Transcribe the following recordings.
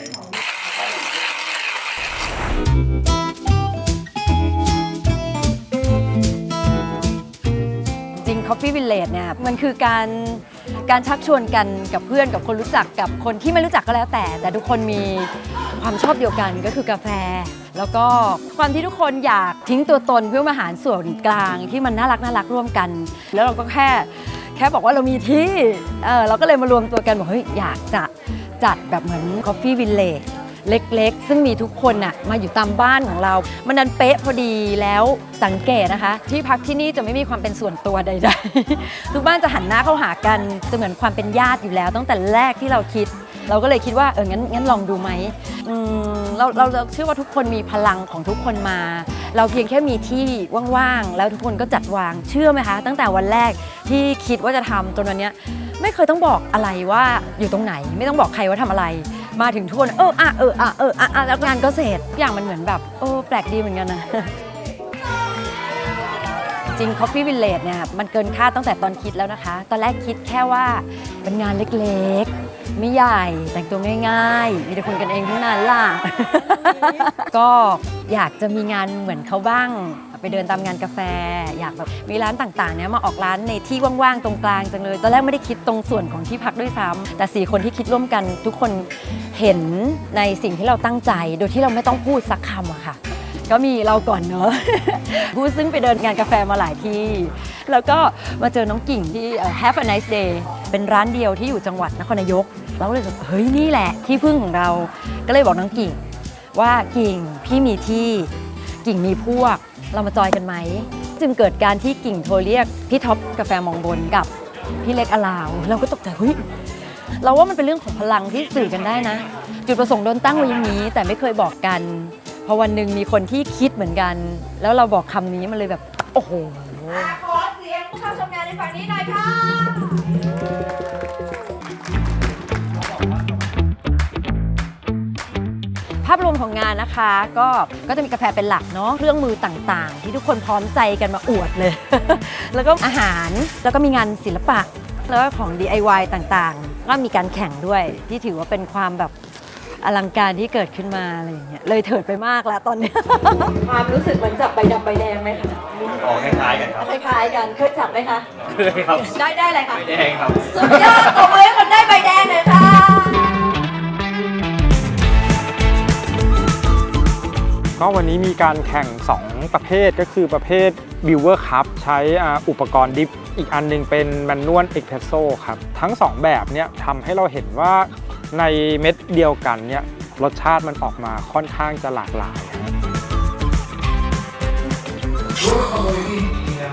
จริง Coffee Village เนี่ยมันคือการการชักชวนกันกับเพื่อนกับคนรู้จักกับคนที่ไม่รู้จักก็แล้วแต่ แต่ทุกคนมีความชอบเดียวกันก็คือกาแฟ แล้วก็ความที่ทุกคนอยากทิ้งตัวตนเพื่อมาหารส่วนกลางที่มันน่ารักน่ารักร่วมกัน แล้วเราก็แค่แค่บอกว่าเรามีที่เออเราก็เลยมารวมตัวกันบอกเฮ้ยอยากจะ จัดแบบเหมือน Coffee Village เล็กๆ ซึ่งมีทุกคนน่ะมาอยู่ตามบ้านของเรา มันดันเป๊ะพอดีแล้วสังเกตนะคะ ที่พักที่นี่จะไม่มีความเป็นส่วนตัวใดๆ ทุกบ้านจะหันหน้าเข้าหากันจะเหมือนความเป็นญาติอยู่แล้ว ตั้งแต่แรกที่เราคิด เราก็เลยคิดว่าเอองั้นงั้นลองดูไหมอืมเราเราเชื่อว่าทุกคนมีพลังของทุกคนมา เราเพียงแค่มีที่ว่างๆแล้วทุกคนก็จัดวางเชื่อไหมคะ ตั้งแต่วันแรกที่คิดว่าจะทำจนวันเนี้ย ไม่เคยต้องบอกอะไรว่าอยู่ตรงไหน ไม่ต้องบอกใครว่าทำอะไร มาถึงทุกคนเอออะเอออะเอออะอะแล้วงานก็เสร็จอย่างมันเหมือนแบบเออแปลกดีเหมือนกันนะจริง Coffee Village เนี่ยมันเกินคาดตั้งแต่ตอนคิดแล้วนะคะ ตอนแรกคิดแค่ว่าเป็นงานเล็กๆ ไม่ใหญ่ แต่งตัวง่ายๆ มีแต่คนกันเองทั้งนั้นล่ะ ก็อยากจะมีงานเหมือนเขาบ้าง ไปเดินตามงานกาแฟ อยากแบบมีร้านต่างๆเนี่ยมาออกร้านในที่ว่างๆตรงกลางจังเลย ตอนแรกไม่ได้คิดตรงส่วนของที่พักด้วยซ้ำแต่สี่คนที่คิดร่วมกันทุกคนเห็นในสิ่งที่เราตั้งใจ โดยที่เราไม่ต้องพูดสักคำอะค่ะ ก็มีเราก่อนเนอะ ผู้ซึ่งไปเดินงานกาแฟมาหลายที่ แล้วก็มาเจอน้องกิ่งที่เอ่อ Have a nice day เป็นร้านเดียวที่อยู่จังหวัดนครนายก เราก็เลยแบบเฮ้ยนี่แหละที่พึ่งของเรา ก็เลยบอกน้องกิ่ง ว่ากิ่งพี่มีที่กิ่งมีพวก เรามาจอยกันไหม จึงเกิดการที่กิ่งโทรเรียกพี่ท็อปกาแฟมองบนกับพี่เล็กอลาว เราก็ตกใจเฮ้ยเราว่ามันเป็นเรื่องของพลังที่สื่อกันได้นะ จุดประสงค์โดนตั้งไว้อย่างนี้ แต่ไม่เคยบอกกันพอวันหนึ่งมีคนที่คิดเหมือนกัน แล้วเราบอกคำนี้มันเลยแบบ โอ้โห ขอเสียงผู้เข้าชมงานในฝั่งนี้หน่อยค่ะ ของงานนะคะ ก็ก็จะมีกาแฟเป็นหลักเนาะเครื่องมือต่างๆ ที่ทุกคนพร้อมใจกันมาอวดเลย แล้วก็อาหารแล้วก็มีงานศิลปะ แล้วก็ของ DIY ต่างๆ ก็มีการแข่งด้วยที่ถือว่าเป็นความแบบอลังการที่เกิดขึ้นมาอะไรอย่างเงี้ยเลยเถิดไปมากแล้วตอนเนี้ย ความรู้สึกเหมือนจับใบดำใบแดงไหมคะออกคล้ายๆกันครับคล้ายๆกันเคยจับไหมคะ เคยครับได้ได้อะไรคะ ไม่แดงครับ สุดยอดตบมือให้คนได้ใบแดงเลยค่ะ วันนี้มีการแข่ง 2 ประเภทก็คือประเภทบิวเวอร์คัพใช้อุปกรณ์ดิฟอีกอันหนึงเป็นแมนนวลเอ็กเพรสโซครับ ทั้ง 2 แบบเนี้ยทำให้เราเห็นว่าในเม็ดเดียวกันเนี่ยรสชาติมันออกมาค่อนข้างจะหลากหลาย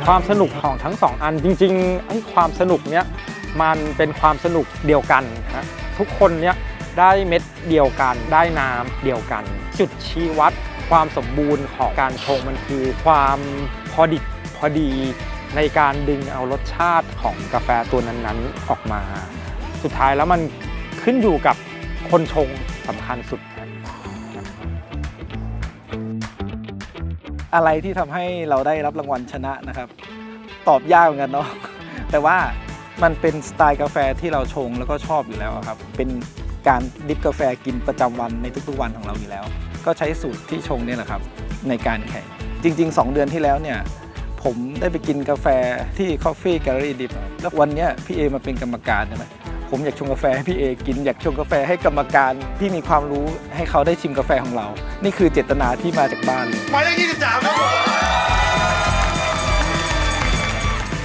ความสนุกของทั้ง 2 อันจริงๆไอ้ความสนุกเนี้ยมันเป็นความสนุกเดียวกันฮะทุกคนเนี้ยได้เม็ดเดียวกันได้น้ำเดียวกัน จุดชี้วัด ความสมบูรณ์ของการชงมันคือความพอดิบพอดีในการดึงเอารสชาติของกาแฟตัวนั้นๆออกมา สุดท้ายแล้วมันขึ้นอยู่กับคนชงสำคัญสุด อะไรที่ทำให้เราได้รับรางวัลชนะนะครับ ตอบยากเหมือนกันเนาะแต่ว่ามันเป็นสไตล์กาแฟที่เราชงแล้วก็ชอบอยู่แล้วครับ เป็นการดริฟกาแฟกินประจำวันในทุกๆวันของเราอยู่แล้ว ก็ใช้สูตรที่ชงเนี่ยแหละครับในการแข่ง จริง ๆ 2 เดือนที่แล้วเนี่ยผมได้ไปกินกาแฟที่ Coffee Gallery Dip แล้ววันเนี้ยพี่เอมาเป็นกรรมการใช่ไหมผมอยากชงกาแฟให้พี่เอกินอยากชงกาแฟให้กรรมการที่มีความรู้ให้เขาได้ชิมกาแฟของเรา นี่คือเจตนาที่มาจากบ้านเลยหมายเลข23ครับ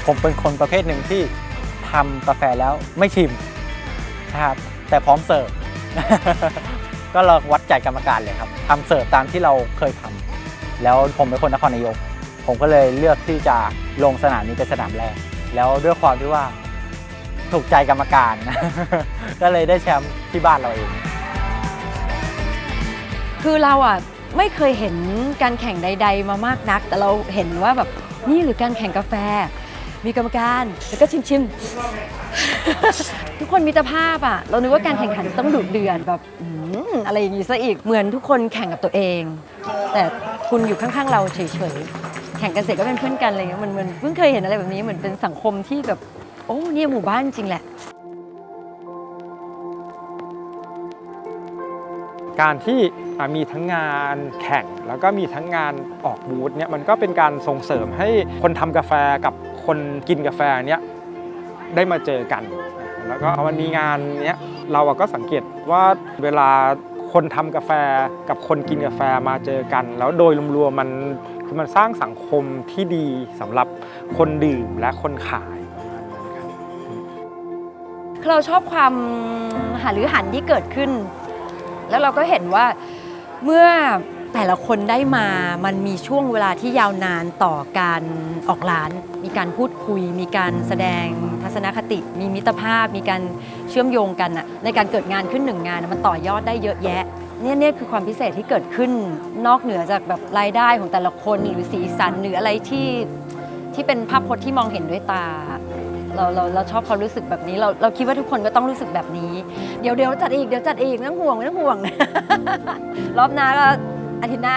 ผมเป็นคนประเภทหนึ่งที่ทำกาแฟแล้วไม่ชิมนะครับแต่พร้อมเสิร์ฟ ก็เราวัดใจกรรมการเลยครับทำเสิร์ฟตามที่เราเคยทำแล้วผมเป็นคนนครนายก ผมก็เลยเลือกที่จะลงสนามนี้เป็นสนามแรก แล้วด้วยความที่ว่าถูกใจกรรมการ ก็เลยได้แชมป์ที่บ้านเราเอง คือเราอะไม่เคยเห็นการแข่งใด ๆ มามากนัก แต่เราเห็นว่าแบบนี่หรือการแข่งกาแฟ มีกรรมการแล้วก็ชิมชิมๆทุกคนมีตภาพอะ เรานึกว่าการแข่งขันต้องดุเดือดแบบ อะไรอย่างงี้ซะอีกเหมือนทุกคนแข่งกับตัวเอง แต่คุณอยู่ข้างๆเราเฉยๆแข่งกันเสร็จก็เป็นเพื่อนกันอะไรเงี้ยมันมันเพิ่งเคยเห็นอะไรแบบนี้เหมือนเป็นสังคมที่แบบโอ้เนี่ยหมู่บ้านจริงแหละ การที่มีทั้งงานแข่งแล้วก็มีทั้งงานออกบูธเนี่ยมันก็เป็นการส่งเสริมให้คนทำกาแฟกับคนกินกาแฟเนี่ยได้มาเจอกัน แล้วก็วันนี้งานเนี้ยเราก็สังเกตว่าเวลา คนทำกาแฟกับคนกินกาแฟมาเจอกัน แล้วโดยรวมๆมันคือมันสร้างสังคมที่ดีสำหรับคนดื่มและคนขายเราชอบความหาหรือหันที่เกิดขึ้น แล้วเราก็เห็นว่าเมื่อ แต่ละคนได้มามันมีช่วงเวลาที่ยาวนานต่อการออกร้าน มีการพูดคุย มีการแสดงทัศนคติ มีมิตรภาพ มีการเชื่อมโยงกันอะในการเกิดงานขึ้นหนึ่งงานมันต่อยอดได้เยอะแยะเนี่ยเนี่ยคือความพิเศษที่เกิดขึ้นนอกเหนือจากแบบรายได้ของแต่ละคนหรือสีสันหรืออะไรที่ที่เป็นภาพพจน์ที่มองเห็นด้วยตา เราเราเราชอบความรู้สึกแบบนี้เราเราคิดว่าทุกคนก็ต้องรู้สึกแบบนี้ เดี๋ยวเดี๋ยวจัดอีกเดี๋ยวจัดอีกไม่ต้องห่วงไม่ต้องห่วง รอบหน้าก็ อาทิตย์หน้า